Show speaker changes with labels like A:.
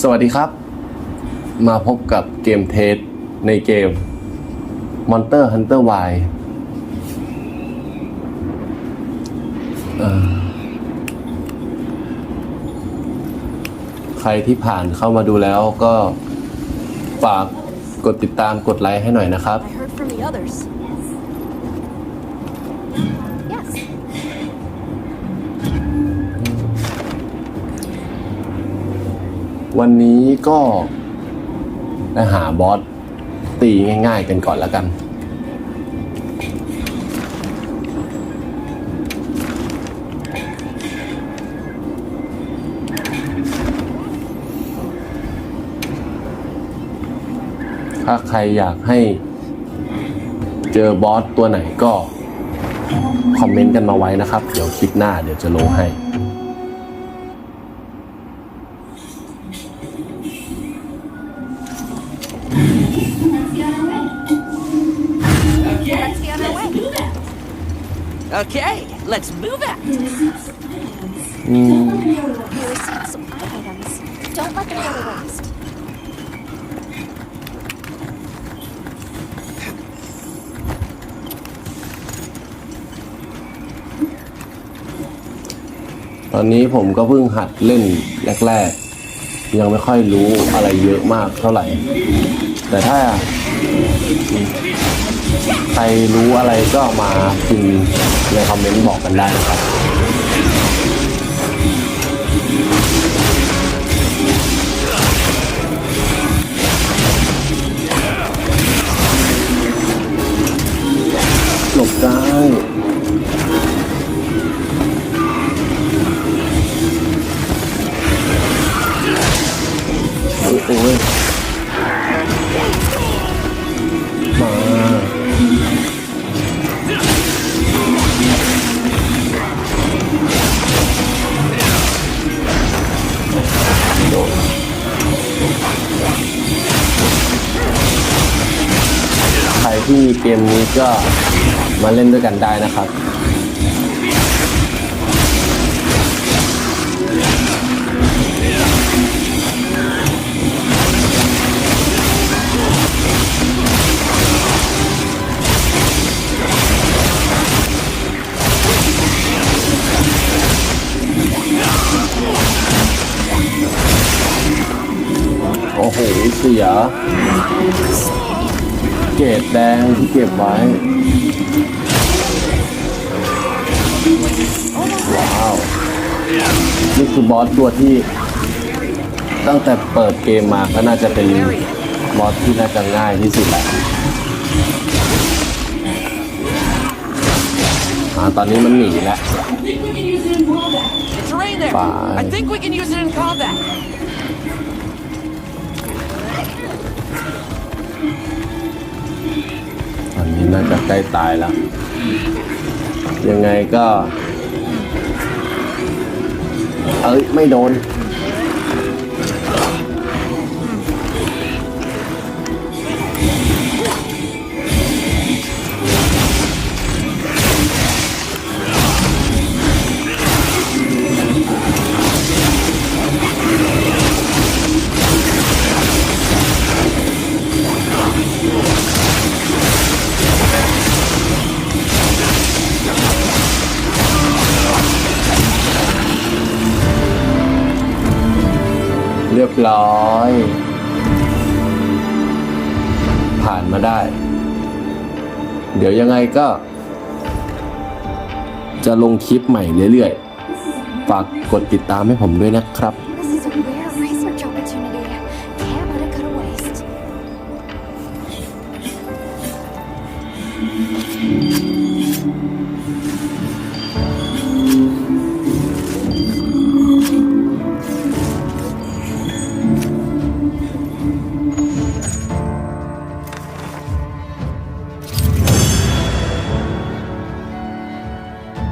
A: สวัสดีครับ มาพบกับเกมเทสในเกม Monster Hunter Y เอ่อใครที่ผ่านเข้ามาดูแล้วก็ ฝากกดติดตามกดไลค์ให้หน่อยนะครับ
B: I heard from the others.
A: วันนี้ก็ไปหาบอสตีง่าย ๆ กันก่อนแล้วกัน ถ้าใครอยากให้เจอบอสตัวไหนก็ คอมเมนต์กันมาไว้นะครับ เดี๋ยวคลิปหน้าเดี๋ยวจะลงให้
B: be on our way.
C: Okay, let's move out.
B: You received some items. Don't let them go to waste.
A: ตอนนี้ผมก็เพิ่งหัดเล่นแรกๆ ยังไม่ค่อยรู้อะไรเยอะมากเท่าไหร่ แต่ถ้า ใครรู้อะไรก็มาพิมพ์ในคอมเมนต์บอกกันได้นะครับหลบได้โอ้โหมา ที่มีเกมนี้ก็มาเล่นด้วยกันได้นะครับโอ้โหเสีย เกรดแดงที่เก็บไว้ ว้าว นี่คือบอสตัวที่ ตั้งแต่เปิดเกมมาก็น่าจะเป็นบอสที่น่าจะง่ายที่สุดแหละอ่าตอนนี้มันหนีแล้ว
C: It's right
A: น่าจะใกล้ตายแล้ว ยังไงก็ เอ้ย ไม่โดน เรียบร้อย ผ่านมาได้ เดี๋ยวยังไงก็ จะลงคลิปใหม่เรื่อยๆ ฝากกดติดตามให้ผมด้วยนะครับ
B: This is